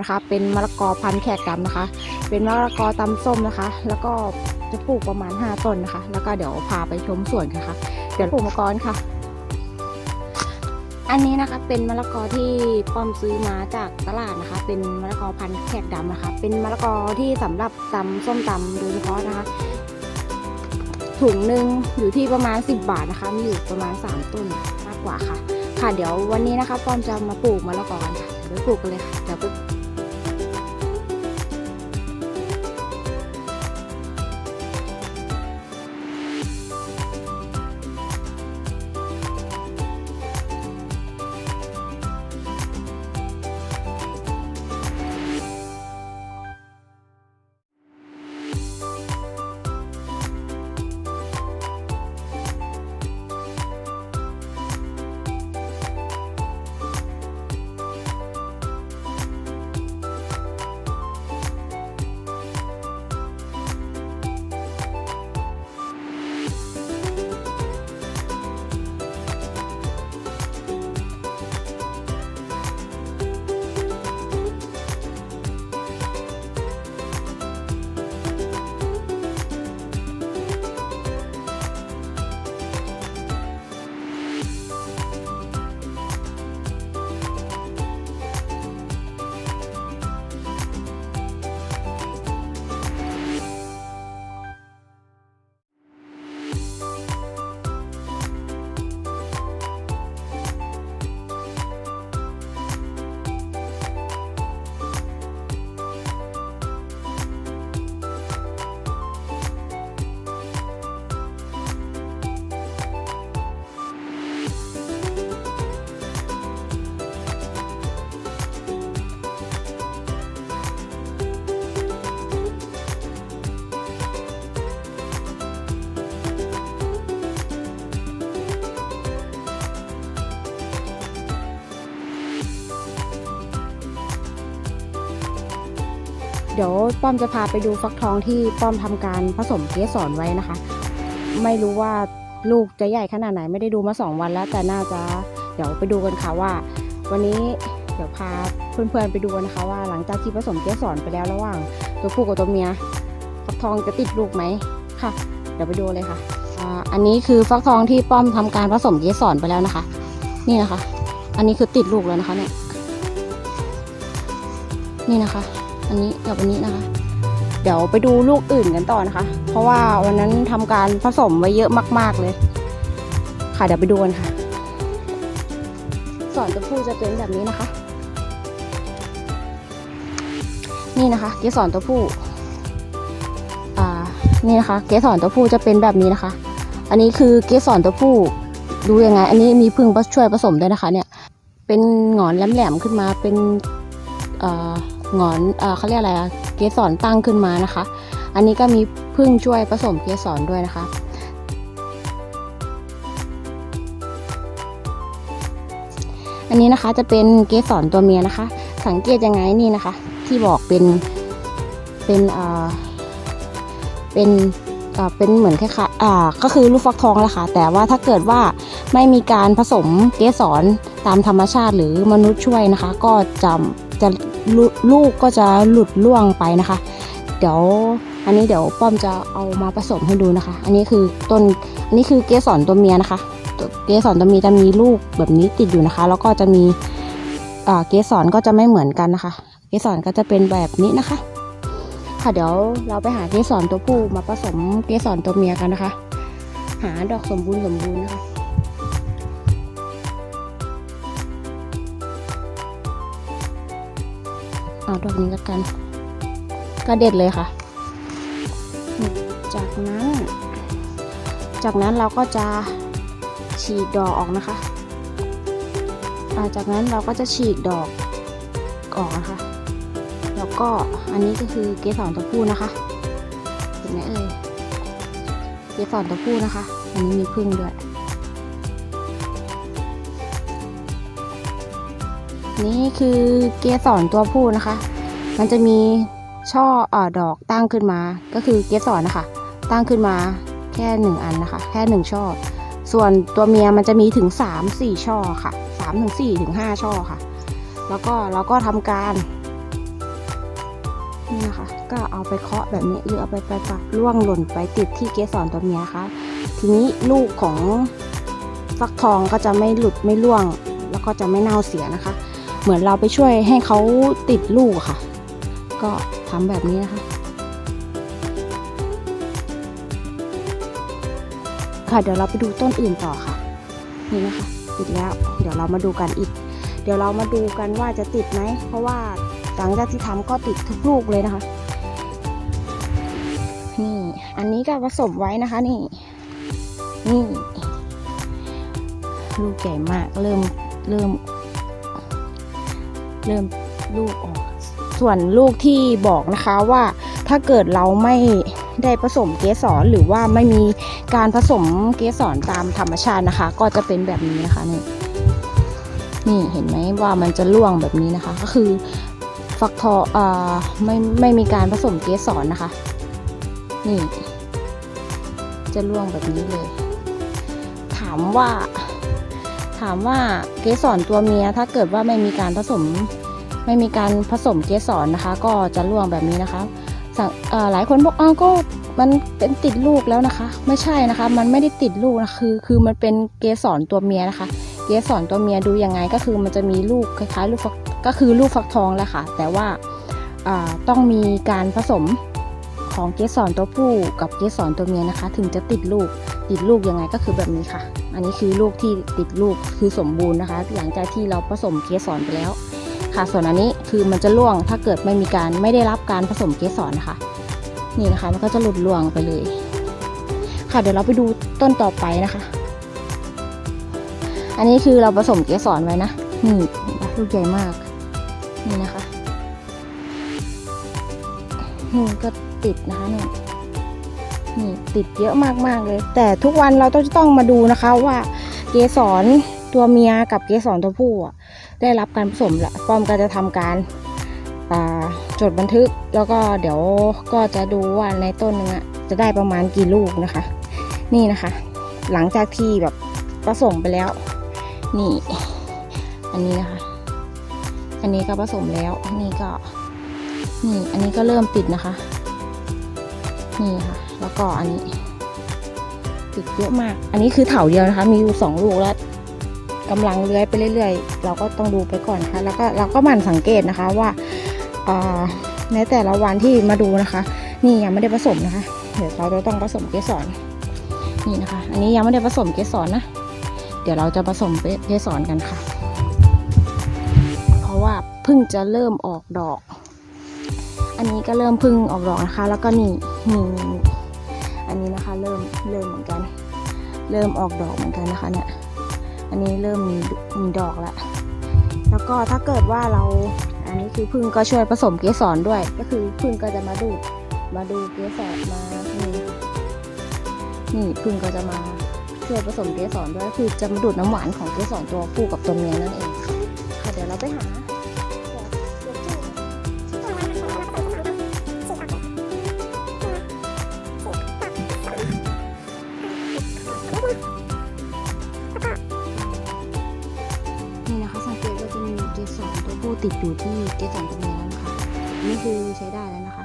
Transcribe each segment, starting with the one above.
นะคะ เป็นมะละกอพันแขกดำนะคะ เป็นมะละกอตำส้มนะคะ แล้วก็จะปลูกประมาณ 5 ต้นนะคะ แล้วก็เดี๋ยวพาไปชมสวนกันค่ะ เดี๋ยวปลูกมะกอนค่ะ อันนี้นะคะเป็นมะละกอที่ป้อมซื้อมาจากตลาดนะคะ เป็นมะละกอพันแขกดำนะคะ เป็นมะละกอที่สำหรับตำส้มตำโดยเฉพาะนะคะถุงหนึ่งอยู่ที่ประมาณ 10 บาทนะคะ มีอยู่ประมาณ 3 ต้นมากกว่าค่ะ ค่ะเดี๋ยววันนี้นะคะป้อมจะมาปลูกมะละกอกันค่ะเดี๋ยวไปปลูกกันเลยค่ะเดี๋ยวไป เดี๋ยวป้อมจะพาไปดูฟักทองที่ป้อมทำการผสมเกสรไว้นะคะ ไม่รู้ว่าลูกจะใหญ่ขนาดไหนไม่ได้ดูมาสองวันแล้ว แต่น่าจะเดี๋ยวไปดูกันค่ะว่า วันนี้เดี๋ยวพาเพื่อนๆไปดูนะคะว่าหลังจากที่ผสมเกสรไปแล้วระหว่าง ตัวผู้กับตัวเมียฟักทองจะติดลูกไหมค่ะ เดี๋ยวไปดูเลยค่ะอันนี้คือฟักทองที่ป้อมทำการผสมเกสรไปแล้วนะคะ นี่นะคะ อันนี้คือติดลูกแล้วนะคะเนี่ยนี่นะคะ อันนี้กับอันนี้นะคะ เดี๋ยวไปดูลูกอื่นกันต่อนะคะ เพราะว่าวันนั้นทำการผสมไว้เยอะมาก ๆเลย ค่ะเดี๋ยวไปดูกันค่ะ สอนตัวผู้จะเป็นแบบนี้นะคะ นี่นะคะเกสรตัวผู้อ่านี่นะคะ เกสรตัวผู้จะเป็นแบบนี้นะคะ อันนี้คือเกสรตัวผู้ดูยังไง อันนี้มีพึ่งช่วยผสมด้วยนะคะ เนี่ย เป็นหงอนแหลมๆขึ้นมาเป็นเอ่อ หงอนเออเขาเรียกอะไรอะเกสรตั้งขึ้นมานะคะ อันนี้ก็มีพึ่งช่วยผสมเกสรด้วยนะคะ อันนี้นะคะจะเป็นเกสรตัวเมียนะคะ สังเกตยังไงนี่นะคะ ที่บอกเป็นเป็นเอ่อเป็นเป็นเหมือนคล้ายๆอ่าก็คือลูกฟักทองแหละค่ะ แต่ว่าถ้าเกิดว่าไม่มีการผสมเกสรตามธรรมชาติหรือมนุษย์ช่วยนะคะ ก็จะจะ ลูลูกก็จะหลุดล่วงไปนะคะ เดี๋ยวอันนี้เดี๋ยวป้อมจะเอามาผสมให้ดูนะคะ อันนี้คือต้นอันนี้คือเกสรตัวเมียนะคะ เกสรตัวเมียจะมีลูกแบบนี้ติดอยู่นะคะ แล้วก็จะมีเกสรก็จะไม่เหมือนกันนะคะ เกสรก็จะเป็นแบบนี้นะคะ ค่ะเดี๋ยวเราไปหาเกสรตัวผู้มาผสมเกสรตัวเมียกันนะคะ หาดอกสมบูรณ์สมบูรณ์นะคะ เอาดอกนี้แล้วกัน ก็เด็ดเลยค่ะ จากนั้น จากนั้นเราก็จะฉีกดอกออกนะคะาจากนั้นเราก็จะฉีกดอกออกนะคะ แล้วก็อันนี้ก็คือเกสรตัวผู้นะคะ เห็นไหมเอ่ย เกสรตัวผู้นะคะ อันนี้มีพึ่งด้วย นี่คือเกสรตัวผู้นะคะ มันจะมีช่อออดอกตั้งขึ้นมา ก็คือเกสรนะคะ ตั้งขึ้นมาแค่หนึ่งอันนะคะ แค่หนึ่งช่อ ส่วนตัวเมียมันจะมีถึงสามสี่ช่อค่ะสามถึงสี่ถึงห้าช่อค่ะ แล้วก็เราก็ทำการนี่นะคะก็เอาไปเคาะแบบนี้หรือเอาไปไปปักล่วงหล่นไปติดที่เกสรตัวเมียนะคะทีนี้ลูกของฟักทองก็จะไม่หลุดไม่ร่วง แล้วก็จะไม่เน่าเสียนะคะ เหมือนเราไปช่วยให้เขาติดลูกค่ะ ก็ทำแบบนี้นะคะ ค่ะเดี๋ยวเราไปดูต้นอื่นต่อค่ะ นี่นะคะติดแล้ว เดี๋ยวเรามาดูกันอีก เดี๋ยวเรามาดูกันว่าจะติดไหม เพราะว่าหลังจากที่ทำก็ติดทุกลูกเลยนะคะนี่อันนี้ก็ผสมไว้นะคะนี่ นี่ ลูกใหญ่มากเริ่มเริ่ม เริ่มลูกออก ส่วนลูกที่บอกนะคะว่าถ้าเกิดเราไม่ได้ผสมเกสรหรือว่าไม่มีการผสมเกสรตามธรรมชาตินะคะ ก็จะเป็นแบบนี้นะคะนี่นี่เห็นไหมว่ามันจะร่วงแบบนี้นะคะ ก็คือฟักทองเอ่อไม่ไม่มีการผสมเกสรนะคะ นี่ จะร่วงแบบนี้เลย ถามว่า ถามว่าเกสรตัวเมียถ้าเกิดว่าไม่มีการผสมไม่มีการผสมเกสรนะคะ ก็จะร่วงแบบนี้นะคะหลายคนบอกอ้าวก็มันเป็นติดลูกแล้วนะคะ ไม่ใช่นะคะ มันไม่ได้ติดลูกนะคือ คือมันเป็นเกสรตัวเมียนะคะ เกสรตัวเมียดูยังไงก็คือมันจะมีลูกคล้ายๆลูกก็คือลูกฟักทองแหละค่ะ แต่ว่าต้องมีการผสมของเกสรตัวผู้กับเกสรตัวเมียนะคะ ถึงจะติดลูกติดลูกยังไงก็คือแบบนี้ค่ะ อันนี้คือลูกที่ติดลูกคือสมบูรณ์นะคะ หลังจากที่เราผสมเกสรไปแล้ว ค่ะส่วนอันนี้คือมันจะร่วงถ้าเกิดไม่มีการไม่ได้รับการผสมเกสรนะคะนี่นะคะมันก็จะหลุดร่วงไปเลย ค่ะเดี๋ยวเราไปดูต้นต่อไปนะคะ อันนี้คือเราผสมเกสรไว้นะนี่ลูกใหญ่มากนี่นะคะนี่ก็ติดนะคะเนี่ย นี่ติดเยอะมากๆเลย แต่ทุกวันเราต้องต้องมาดูนะคะว่าเกสรตัวเมียกับเกสรตัวผู้ได้รับการผสมละป้อมก็จะทำการจดบันทึกแล้วก็เดี๋ยวก็จะดูว่าในต้นนึงอะจะได้ประมาณกี่ลูกนะคะ นี่นะคะ หลังจากที่แบบผสมไปแล้ว นี่ อันนี้นะคะ อันนี้ก็ผสมแล้วนี่ก็ นี่ อันนี้ก็เริ่มติดนะคะ นี่ค่ะ แล้วก็อันนี้ติดเยอะมาก อันนี้คือเถาเดียวนะคะ มีอยู่สองลูกแล้วกำลังเลื้อยไปเรื่อยๆ เราก็ต้องดูไปก่อนนะคะแล้วก็เราก็หมั่นสังเกตนะคะว่าในแต่ละวันที่มาดูนะคะ นี่ยังไม่ได้ผสมนะคะ เดี๋ยวเราจะต้องผสมเกสรนี่นะคะ อันนี้ยังไม่ได้ผสมเกสรนะ เดี๋ยวเราจะผสมเกสรกันค่ะ เพราะว่าเพิ่งจะเริ่มออกดอก อันนี้ก็เริ่มพึ่งออกดอกนะคะ แล้วก็นี่นี่ อันนี้นะคะ เริ่มเริ่มเหมือนกัน เริ่มออกดอกเหมือนกันนะคะเนี่ยอันนี้เริ่มมีมีดอกแล้วแล้วก็ถ้าเกิดว่าเราอันนี้คือพึ่งก็ช่วยผสมเกสรด้วย ก็คือพึ่งก็จะมาดูดมาดูเกสรมานี่นี่พึ่งก็จะมาช่วยผสมเกสรด้วยคือจะมาดูดน้ำหวานของเกสรตัวผู้กับตัวเมียนั่นเองค่ะเดี๋ยวเราไปหา ติดอยู่ที่เกสรตัวเมียแล้วนะคะ นี่คือใช้ได้แล้วนะคะ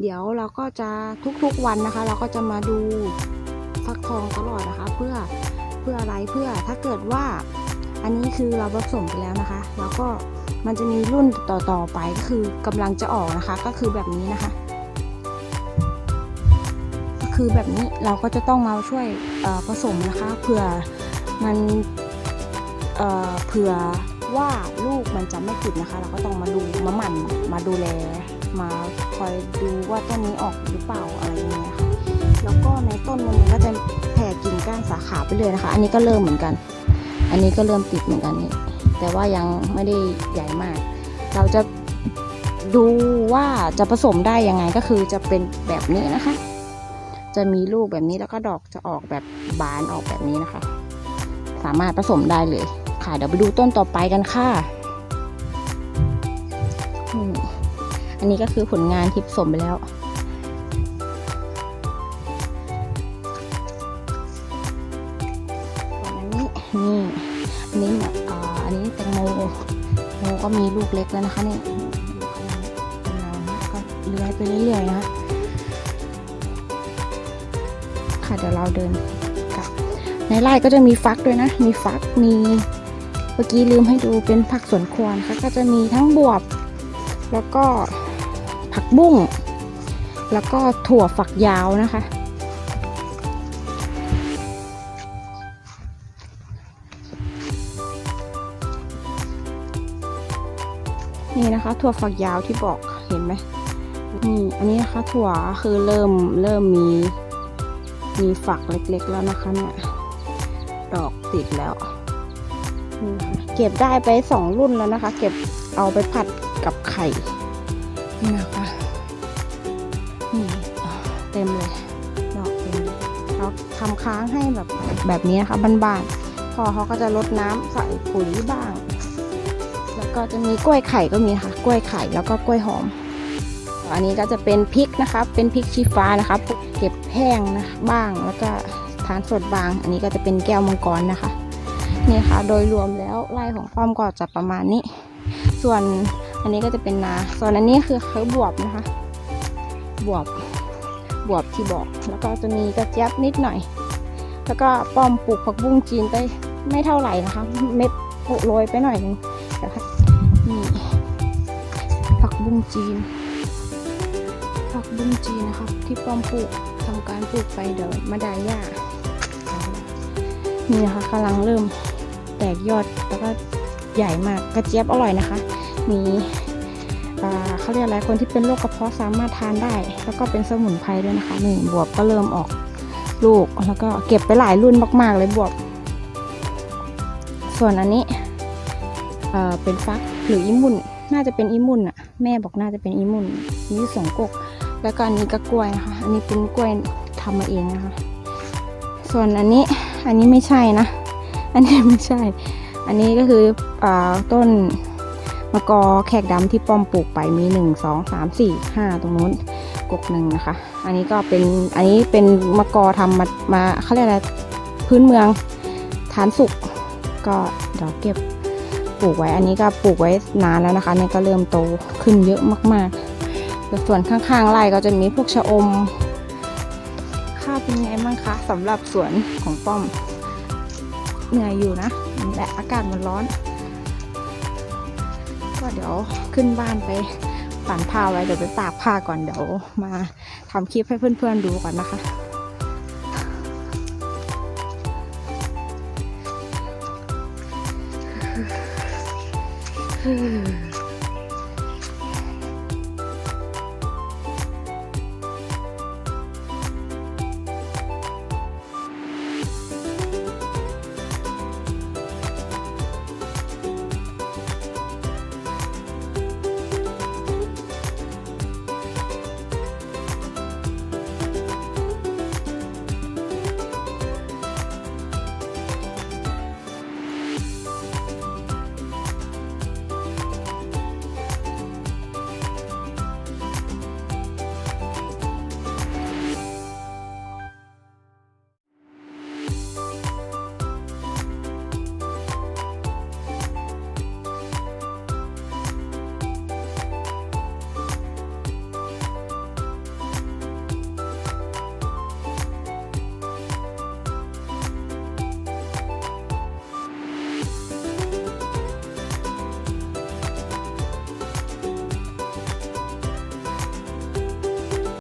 เดี๋ยวเราก็จะทุกๆวันนะคะ เราก็จะมาดูฟักทองตลอดนะคะ เพื่อเพื่ออะไรเพื่อถ้าเกิดว่าอันนี้คือเราผสมไปแล้วนะคะ แล้วก็มันจะมีรุ่นต่อๆไปก็คือกำลังจะออกนะคะ ก็คือแบบนี้นะคะ ก็คือแบบนี้เราก็จะต้องมาช่วยผสมนะคะเผื่อมันเผื่อ ว่าลูกมันจะไม่ติดนะคะ เราก็ต้องมาดูมาหมั่นมาดูแล มาคอยดูว่าต้นนี้ออกหรือเปล่าอะไรอย่างเงี้ยค่ะแล้วก็ในต้นนึงมันก็จะแผ่กิ่งก้านสาขาไปเลยนะคะ อันนี้ก็เริ่มเหมือนกัน อันนี้ก็เริ่มติดเหมือนกันนี่แต่ว่ายังไม่ได้ใหญ่มาก เราจะดูว่าจะผสมได้ยังไงก็คือจะเป็นแบบนี้นะคะ จะมีลูกแบบนี้แล้วก็ดอกจะออกแบบบานออกแบบนี้นะคะ สามารถผสมได้เลย ค่ะ เดี๋ยวไปดูต้นต่อไปกันค่ะ อันนี้ก็คือผลงานที่สมไปแล้วส่วนอันนี้นี่อันนี้เนี่ยอ่าอันนี้แตงโมแตงโมก็มีลูกเล็กแล้วนะคะนี่ก็เลื้อยไปเรื่อยๆนะคะค่ะเดี๋ยวเราเดินกลับในไร่ก็จะมีฟักด้วยนะ มีฟักมี เมื่อกี้ลืมให้ดูเป็นผักสวนครัวนะคะก็จะมีทั้งบวบ แล้วก็ผักบุ้ง แล้วก็ถั่วฝักยาวนะคะ นี่นะคะ ถั่วฝักยาวที่บอกเห็นไหมนี่อันนี้นะคะถั่วคือเริ่มเริ่มมีมีฝักเล็กๆแล้วนะคะเนี่ยดอกติดแล้ว เก็บได้ไปสองรุ่นแล้วนะคะ เก็บเอาไปผัดกับไข่นี่นะคะนี่เต็มเลยดอกเต็มเลยเราทำค้างให้แบบแบบนี้นะคะบ้านๆพอเขาก็จะลดน้ำใส่ปุ๋ยบ้าง แล้วก็จะมีกล้วยไข่ก็มีค่ะ กล้วยไข่แล้วก็กล้วยหอม อันนี้ก็จะเป็นพริกนะคะ เป็นพริกชี้ฟ้านะคะเก็บแห้งนะบ้างแล้วก็ทานสดบาง อันนี้ก็จะเป็นแก้วมังกรนะคะ นี่ค่ะ โดยรวมแล้วไร่ของป้อมก็จะประมาณนี้ ส่วนอันนี้ก็จะเป็นนา ส่วนอันนี้คือคือบวบนะคะ บวบ บวบที่บอก แล้วก็จะมีกระเจี๊ยบนิดหน่อย แล้วก็ป้อมปลูกผักบุ้งจีนไปไม่เท่าไหร่นะคะ เม็ดโรยไปหน่อยนึงนะคะนี่ผักบุ้งจีน ผักบุ้งจีนนะคะที่ป้อมปลูกทำการปลูกไปเดี๋ยวมาดาหญ้านี่นะคะกำลังเริ่ม กยอดแล้วก็ใหญ่มากกระเจี๊ยบอร่อยนะคะ มีเขาเรียกอะไรคนที่เป็นโรคกระเพาะสามารถทานได้ แล้วก็เป็นสมุนไพรด้วยนะคะนี่บวบก็เริ่มออกลูกแล้วก็เก็บไปหลายรุ่นมาก ๆ เลยบวบ ส่วนอันนี้เเป็นฟักหรืออิมุนน่าจะเป็นอิมุนอะแม่บอกน่าจะเป็นอิมุนนี่สองกก แล้วก็อันนี้ก็กล้วยนะคะ อันนี้เป็นกล้วยทำมาเองนะคะ ส่วนอันนี้อันนี้ไม่ใช่นะ อันนี้ไม่ใช่ อันนี้ก็คืออต้นมะกอแขกดำที่ป้อมปลูกไปมีหนึ่งสองสามสี่ห้าตรงนู้นกกหนึ่งนะคะ อันนี้ก็เป็นอันนี้เป็นมะกอทำมามาเขาเรียกอะไรพื้นเมืองฐานสุกก็เดี๋ยวเก็บปลูกไว้ อันนี้ก็ปลูกไว้นานแล้วนะคะเนี่ยก็เริ่มโตขึ้นเยอะมากๆแล้วส่วนข้างๆไร่ก็จะมีพวกชะอม ข้าวเป็นไงบ้างคะสำหรับสวนของป้อม เหนื่อยอยู่นะแต่อากาศมันร้อน ก็เดี๋ยวขึ้นบ้านไปปั่นผ้าไว้เดี๋ยวไปตากผ้าก่อนเดี๋ยวมาทำคลิปให้เพื่อนๆดูก่อนนะคะ